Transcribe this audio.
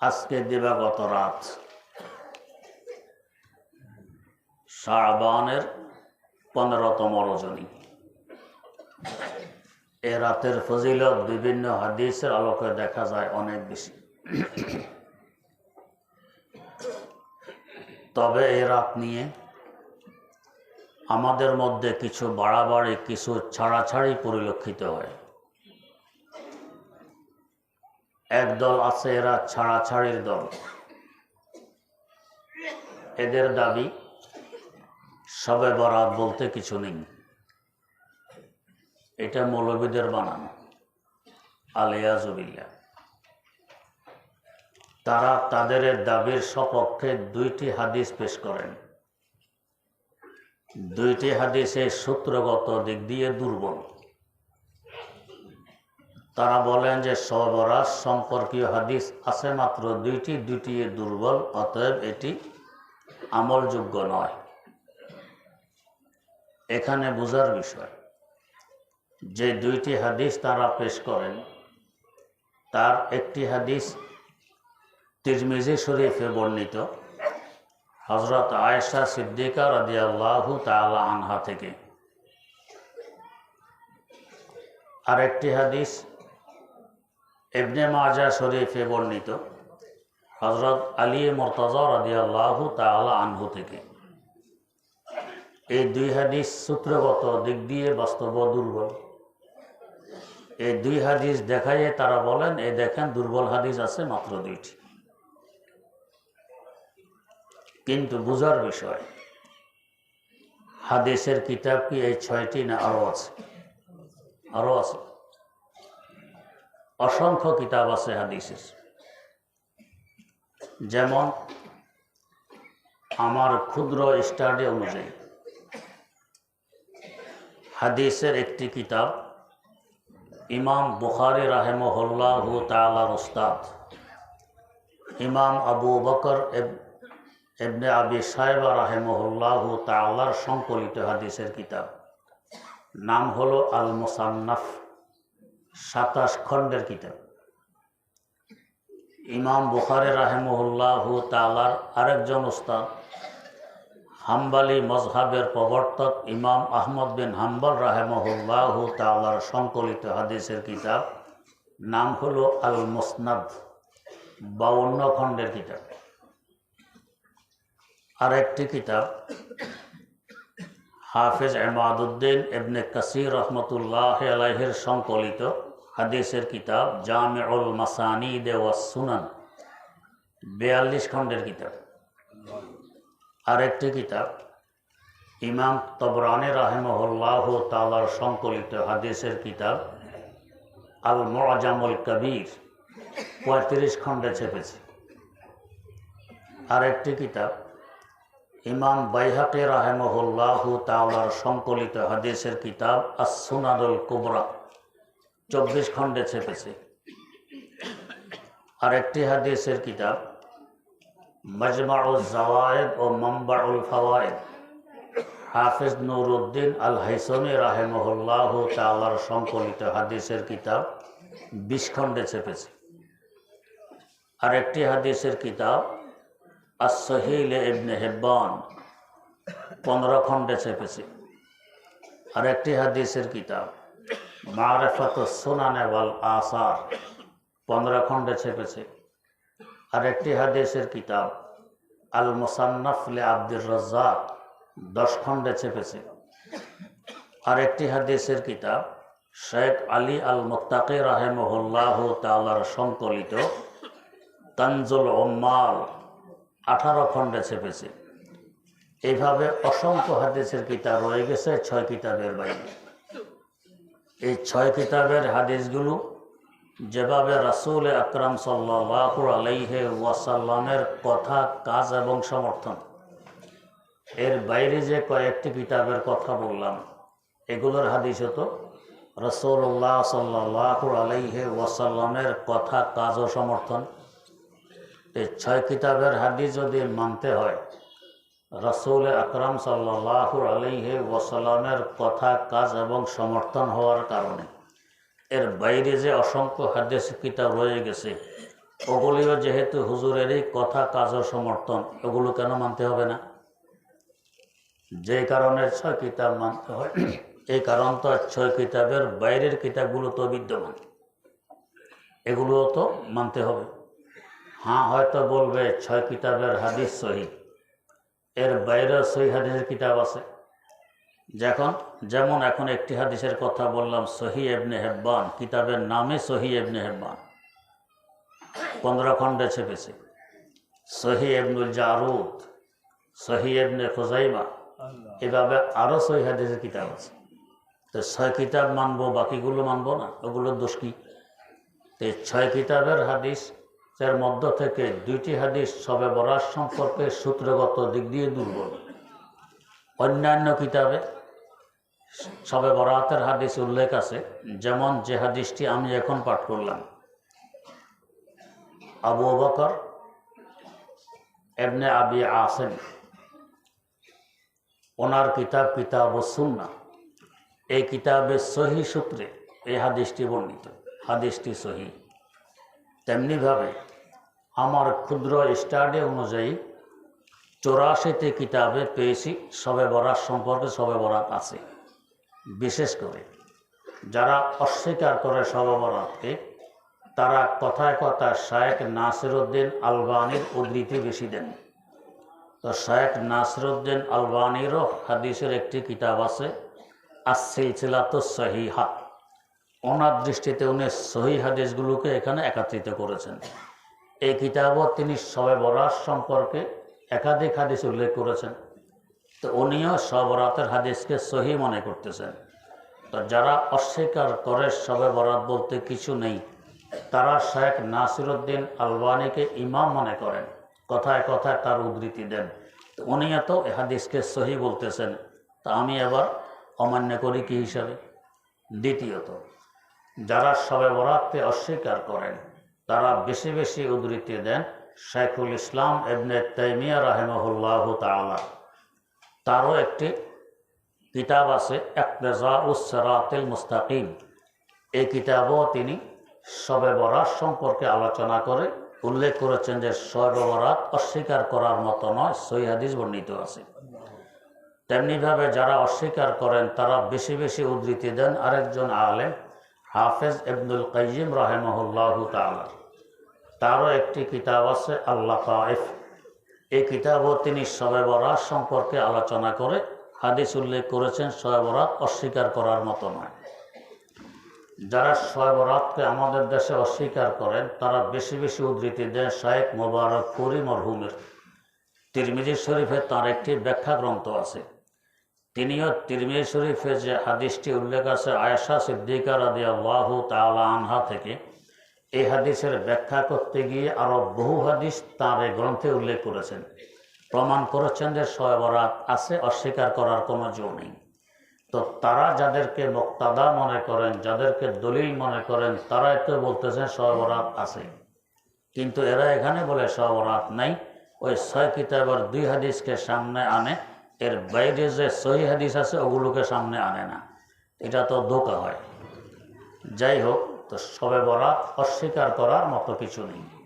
আজকে দিবাগত রাত। শাহবানের পনেরোতম রজনী। এ রাতের ফজিলত বিভিন্ন হাদিসের আলোকে দেখা যায় অনেক বেশি। তবে এ রাত নিয়ে আমাদের মধ্যে কিছু বাড়াবাড়ি, কিছু ছাড়াছাড়ি পরিলক্ষিত হয়। একদল আছে এরা ছাড়াছাড়ির দল। এদের দাবি, সবে বরাত বলতে কিছু নেই। এটা মৌলবীদের বানানো আলিয়াজুবিল্লা তারা তাদের দাবির সপক্ষে দুইটি হাদিস পেশ করেন। দুইটি হাদিসে সূত্রগত দিক দিয়ে দুর্বল। তারা বলেন যে সবরাজ সম্পর্কীয় হাদিস আছে মাত্র দুইটি দুইটি দুর্বল, অতএব এটি আমলযোগ্য নয়। এখানে বোঝার বিষয়, যে দুইটি হাদিস তারা পেশ করেন, তার একটি হাদিস তিরমিজি শরীফে বর্ণিত হজরত আয়েশা সিদ্দিকা রাদিয়াল্লাহু তাআলা আনহা থেকে। আরেকটি হাদিস ইবনে মাজা শরীফে বর্ণিত হজরত আলী মর্তজা রাদিয়াল্লাহু তাআলা আনহু থেকে। এই দুই হাদিস সূত্রগত দিক দিয়ে বাস্তব দুর্বল। এই দুই হাদিস দেখাইয়ে তারা বলেন, এই দেখেন দুর্বল হাদিস আছে মাত্র দুইটি। কিন্তু বুঝার বিষয়, হাদিসের কিতাব কি এই ছয়টি না আরও আছে? আরও আছে। অসংখ্য কিতাব আছে, হাদিসের। যেমন আমার ক্ষুদ্র স্টাডি অনুযায়ী, হাদিসের একটি কিতাব, ইমাম বুখারি রাহেমহল্লাহ তালার উস্তাদ, ইমাম আবু বকর এবনে আবি সাহেবা রাহেমহল্লাহ তালার সংকলিত হাদিসের কিতাব। নাম হলো আল মুসান্নাফ সাতাশ খণ্ডের কিতাব। ইমাম বুখারি রাহেমহল্লাহ তালার আরেকজন উস্তাদ, হাম্বালি মজহাবের প্রবর্তক ইমাম আহমদ বিন হাম্বল রাহেমহুল্লাহ তালার সংকলিত হাদিসের কিতাব, নাম হল আল মুসনাদ বাউন্ন খণ্ডের কিতাব। আর একটি কিতাব, হাফেজ এমাদুদ্দিন এবনে কাসির রহমতুল্লাহ আলাইহের সংকলিত হাদিসের কিতাব জামিউল মাসানি ওয়াস সুনান, বিয়াল্লিশ খণ্ডের কিতাব। আরেকটি কিতাব, ইমাম তবরানি রাহেমহল্লাহ তালার সংকলিত হাদিসের কিতাব আল মজামুল কবির, পঁয়ত্রিশ খণ্ডে ছেপেছে। আরেকটি কিতাব, ইমাম বাইহাকে রাহেমহল্লাহ তালার সংকলিত হাদিসের কিতাব আসুনাদুল কুবরা। চব্বিশ খণ্ডে ছেপেছে। আরেকটি হাদিসের কিতাব, মজমাউল জওয়ায়েদ ও মম্বাউল ফওয়ায়েদ। হাফিজ নুরুদ্দিন আল হাইসমি রাহেমহল্লাহ তালার সংকলিত হাদিসের কিতাব বিশ খণ্ডে ছেপেছে। আর একটি হাদিসের কিতাব আসহিল ইবনে হেব্বান, পনেরো খণ্ডে ছেপেছে। আর একটি হাদিসের কিতাব মারেফত সোনানে ওয়াল আসার। পনেরো খণ্ডে ছেপেছে। আর একটি হাদিসের কিতাব আল মোসান্নফলে আব্দুর রাজ্জাক, দশ খণ্ডে ছেপেছে। আর একটি হাদিসের কিতাব, শেখ আলী আল মোত্তাকি রাহেমহল্লাহ তালার সংকলিত তানজুল ওম্মাল আঠারো খণ্ডে ছেপেছে। এইভাবে অসংখ্য হাদিসের কিতাব রয়ে গেছে, ছয় কিতাবের বাইরে। এই ছয় কিতাবের হাদিসগুলো যেভাবে রাসুল আকরাম সাল্লাহ আলাইহে ওয়াসাল্লামের কথা, কাজ এবং সমর্থন, এর বাইরে যে কয়েকটি কিতাবের কথা বললাম, এগুলোর হাদিস হতো রসৌল্লাহ সাল্লাহ আলাইহে ওয়াসাল্লামের কথা, কাজ ও সমর্থন। এই ছয় কিতাবের হাদিস যদি মানতে হয় রসুল আকরাম সাল্লাহ আলাইহে ওয়াসাল্লামের কথা, কাজ এবং সমর্থন হওয়ার কারণে। এর বাইরে যে অসংখ্য হাদিস, কিতাব রয়ে গেছে, ওগুলিও যেহেতু হুজুরেরই কথা, কাজ ও সমর্থন ওগুলো কেন মানতে হবে না? যে কারণে ছয় কিতাব মানতে হয়। এই কারণ তো ছয় কিতাবের বাইরের কিতাবগুলো তো বিদ্যমান। এগুলোও তো মানতে হবে। হ্যাঁ হয়তো বলবে ছয় কিতাবের হাদিস সহি। এর বাইরে সহি হাদিসের কিতাব আছে। যখন, যেমন এখন একটি হাদিসের কথা বললাম, সহি এবনে হেব্বান, কিতাবের নামে সহি এবনে হেব্বান। পনেরো খণ্ডে ছেপেছে। সহি এবনুল জারুদ, সহি এবনে খোজাইমা, এভাবে আরও সহি হাদিসের কিতাব আছে। তো ছয় কিতাব মানবো, বাকিগুলো মানবো না, ওগুলো দোষ কি? তো ছয় কিতাবের হাদিস এর মধ্য থেকে দুইটি হাদিস সবে বরাস সম্পর্কে সূত্রগত দিক দিয়ে দুর্বল। অন্যান্য কিতাবে সবে বরাতের হাদিস উল্লেখ আছে, যেমন যে হাদিসটি আমি এখন পাঠ করলাম। আবু বকর এবনে আবি আসেম, ওনার কিতাব কিতাব সুন্না এই কিতাবের সহি সূত্রে এই হাদিসটি বর্ণিত, হাদিসটি সহি। তেমনিভাবে আমার ক্ষুদ্র স্টাডি অনুযায়ী চৌরাশিতে কিতাবে পেয়েছি, সবে বরাত সম্পর্কে সবে বরাত আছে। বিশেষ করে যারা অস্বীকার করে সবে বরাতকে, তারা কথায় কথায় শায়েক নাসিরুদ্দিন আলবানির উদ্ধৃতি বেশি দেন। তো শায়েক নাসিরুদ্দিন আলবানিরও হাদিসের একটি কিতাব আছে আসিলসিলাত সহিহা। ওনার দৃষ্টিতে উনি সহি হাদিসগুলোকে এখানে একত্রিত করেছেন। এই কিতাবও তিনি সবে বরাত সম্পর্কে একাধিক হাদিস উল্লেখ করেছেন। তো উনিও সবরাতের হাদিসকে সহি মনে করতেছেন। তো যারা অস্বীকার করে সবে বরাত বলতে কিছু নেই, তারা শেখ নাসিরুদ্দিন আলবানিকে ইমাম মনে করেন। কথায় কথায় তার উদ্ধৃতি দেন। তো উনি এত হাদিসকে সহি বলতেছেন। তা আমি আবার অমান্য করি কি হিসাবে? দ্বিতীয়ত, যারা সবে বরাতকে অস্বীকার করেন তারা বেশি বেশি উদ্ধৃতি দেন শেখুল ইসলাম এবনে তাইমিয়া রাহেমহুল্লাহ তালা তারও একটি কিতাব আছে একলেজা উসরাতিল মুস্তাকিম। এই কিতাবও তিনি শবে বরাত সম্পর্কে আলোচনা করে উল্লেখ করেছেন যে শবে বরাত অস্বীকার করার মতো নয় সই হাদিস বর্ণিত আছে। তেমনিভাবে যারা অস্বীকার করেন, তারা বেশি বেশি উদ্ধৃতি দেন আরেকজন আলেম হাফেজ ইবনুল কাইম রাহেমহুল্লাহ তারও একটি কিতাব আছে আল্লাহ কায়েফ এই কিতাবও তিনি শবে সম্পর্কে আলোচনা করে হাদিস উল্লেখ করেছেন শবে বরাত অস্বীকার করার মতো নয়। যারা শবে বরাতকে আমাদের দেশে অস্বীকার করেন, তারা বেশি বেশি উদ্ধৃতি দেন শায়েক মোবারক করিম মরহুমের। তিরমিজি শরীফে তার একটি ব্যাখ্যা গ্রন্থ আছে। তিনিও তিরমিজি শরীফে যে হাদিসটি উল্লেখ আছে আয়েশা সিদ্দিকা রাদি আল্লাহ তালা আনহা থেকে, এই হাদিসের ব্যাখ্যা করতে গিয়ে আরও বহু হাদিস তার এই গ্রন্থে উল্লেখ করেছেন। প্রমাণ করেছেন যে শয়বরাত আছে, অস্বীকার করার কোনো জো নেই। তো তারা যাদেরকে মোক্তাদা মনে করেন, যাদেরকে দলিল মনে করেন, তারাই তো বলতেছেন শয়বরাত আছে। কিন্তু এরা এখানে বলে শয়বরাত নাই, ওই ছয় কিতাবের দুই হাদিসকে সামনে আনে। এর বাইরে যে সহি হাদিস আছে, ওগুলোকে সামনে আনে না। এটা তো ধোকা হয়। যাই হোক, তো সবে বরাত অস্বীকার করার মতো কিছু নেই।